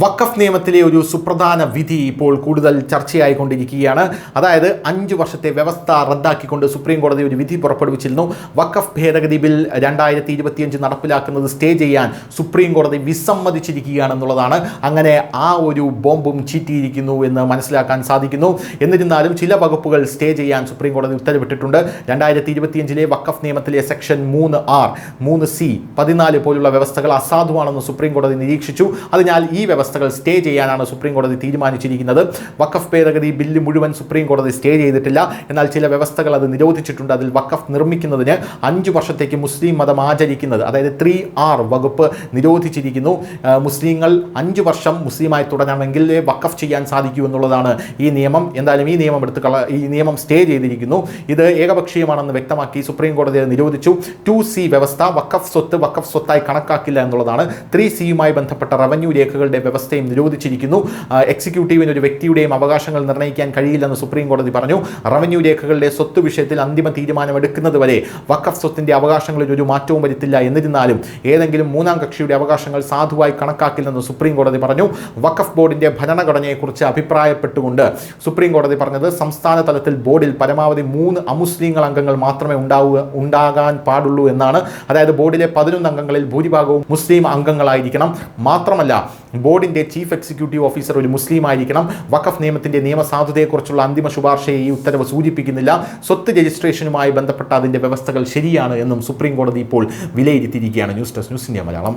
വഖഫ് നിയമത്തിലെ ഒരു സുപ്രധാന വിധി ഇപ്പോൾ കൂടുതൽ ചർച്ചയായിക്കൊണ്ടിരിക്കുകയാണ്. അതായത് അഞ്ച് വർഷത്തെ വ്യവസ്ഥ റദ്ദാക്കിക്കൊണ്ട് സുപ്രീം കോടതി ഒരു വിധി പുറപ്പെടുവിച്ചിരുന്നു. വഖഫ് ഭേദഗതി ബിൽ രണ്ടായിരത്തി ഇരുപത്തിയഞ്ച് നടപ്പിലാക്കുന്നത് സ്റ്റേ ചെയ്യാൻ സുപ്രീം കോടതി വിസമ്മതിച്ചിരിക്കുകയാണെന്നുള്ളതാണ്. അങ്ങനെ ആ ഒരു ബോംബും ചീറ്റിയിരിക്കുന്നു എന്ന് മനസ്സിലാക്കാൻ സാധിക്കുന്നു. എന്നിരുന്നാലും ചില വകുപ്പുകൾ സ്റ്റേ ചെയ്യാൻ സുപ്രീം കോടതി ഉത്തരവിട്ടിട്ടുണ്ട്. രണ്ടായിരത്തി ഇരുപത്തിയഞ്ചിലെ വഖഫ് നിയമത്തിലെ സെക്ഷൻ മൂന്ന് ആർ മൂന്ന് സി പതിനാല് പോലുള്ള വ്യവസ്ഥകൾ അസാധുവാണെന്ന് സുപ്രീം കോടതി നിരീക്ഷിച്ചു. അതിനാൽ ഈ വ്യവസ്ഥകൾ സ്റ്റേ ചെയ്യാനാണ് സുപ്രീം കോടതി തീരുമാനിച്ചിരിക്കുന്നത്. വഖഫ് ഭേദഗതി ബില്ല് മുഴുവൻ സുപ്രീം കോടതി സ്റ്റേ ചെയ്തിട്ടില്ല. എന്നാൽ ചില വ്യവസ്ഥകൾ അത് നിരോധിച്ചിട്ടുണ്ട്. അതിൽ വഖഫ് നിർമ്മിക്കുന്നതിന് അഞ്ച് വർഷത്തേക്ക് മുസ്ലിം മതം ആചരിക്കുന്നത് അതായത് ത്രീ ആർ വകുപ്പ് നിരോധിച്ചിരിക്കുന്നു. മുസ്ലിങ്ങൾ അഞ്ച് വർഷം മുസ്ലിമായി തുടരണമെങ്കിൽ വഖഫ് ചെയ്യാൻ സാധിക്കൂ എന്നുള്ളതാണ് ഈ നിയമം. എന്തായാലും ഈ നിയമം എടുത്ത് കള ഈ നിയമം സ്റ്റേ ചെയ്തിരിക്കുന്നു. ഇത് ഏകപക്ഷീയമാണെന്ന് വ്യക്തമാക്കി സുപ്രീം കോടതി നിരോധിച്ചു. ടു സി വ്യവസ്ഥ വഖഫ് സ്വത്ത് വഖഫ് സ്വത്തായി കണക്കാക്കില്ല എന്നുള്ളതാണ്. ത്രീ സിയുമായി ബന്ധപ്പെട്ട റവന്യൂ രേഖകളുടെ വ്യവസ്ഥയും നിരോധിച്ചിരിക്കുന്നു. എക്സിക്യൂട്ടീവിന് ഒരു വ്യക്തിയുടെയും അവകാശങ്ങൾ നിർണയിക്കാൻ കഴിയില്ലെന്ന് സുപ്രീം കോടതി പറഞ്ഞു. റവന്യൂ രേഖകളുടെ സ്വത്ത് വിഷയത്തിൽ അന്തിമ തീരുമാനമെടുക്കുന്നത് വരെ വഖഫ് സ്വത്തിന്റെ അവകാശങ്ങളിൽ ഒരു മാറ്റവും വരുത്തില്ല എന്നിരുന്നാലും ഏതെങ്കിലും മൂന്നാം കക്ഷിയുടെ അവകാശങ്ങൾ സാധുവായി കണക്കാക്കില്ലെന്ന് സുപ്രീം കോടതി പറഞ്ഞു. വഖഫ് ബോർഡിന്റെ ഭരണഘടനയെക്കുറിച്ച് അഭിപ്രായപ്പെട്ടുകൊണ്ട് സുപ്രീം കോടതി പറഞ്ഞത് സംസ്ഥാന തലത്തിൽ ബോർഡിൽ പരമാവധി മൂന്ന് അമുസ്ലിങ്ങൾ അംഗങ്ങൾ മാത്രമേ ഉണ്ടാവുക ഉണ്ടാകാൻ പാടുള്ളൂ എന്നാണ്. അതായത് ബോർഡിലെ പതിനൊന്ന് അംഗങ്ങളിൽ ഭൂരിഭാഗവും മുസ്ലിം അംഗങ്ങളായിരിക്കണം. മാത്രമല്ല ബോർഡിന്റെ ചീഫ് എക്സിക്യൂട്ടീവ് ഓഫീസർ ഒരു മുസ്ലിം ആയിരിക്കണം വഖഫ് നിയമത്തിന്റെ നിയമസാധുതയെക്കുറിച്ചുള്ള അന്തിമ ശുപാർശയെ ഈ ഉത്തരവ് സൂചിപ്പിക്കുന്നില്ല. സ്വത്ത് രജിസ്ട്രേഷനുമായി ബന്ധപ്പെട്ട അതിന്റെ വ്യവസ്ഥകൾ ശരിയാണ് എന്നും സുപ്രീം കോടതി ഇപ്പോൾ വിലയിരുത്തിയിരിക്കുകയാണ്. News desk news India Malayalam.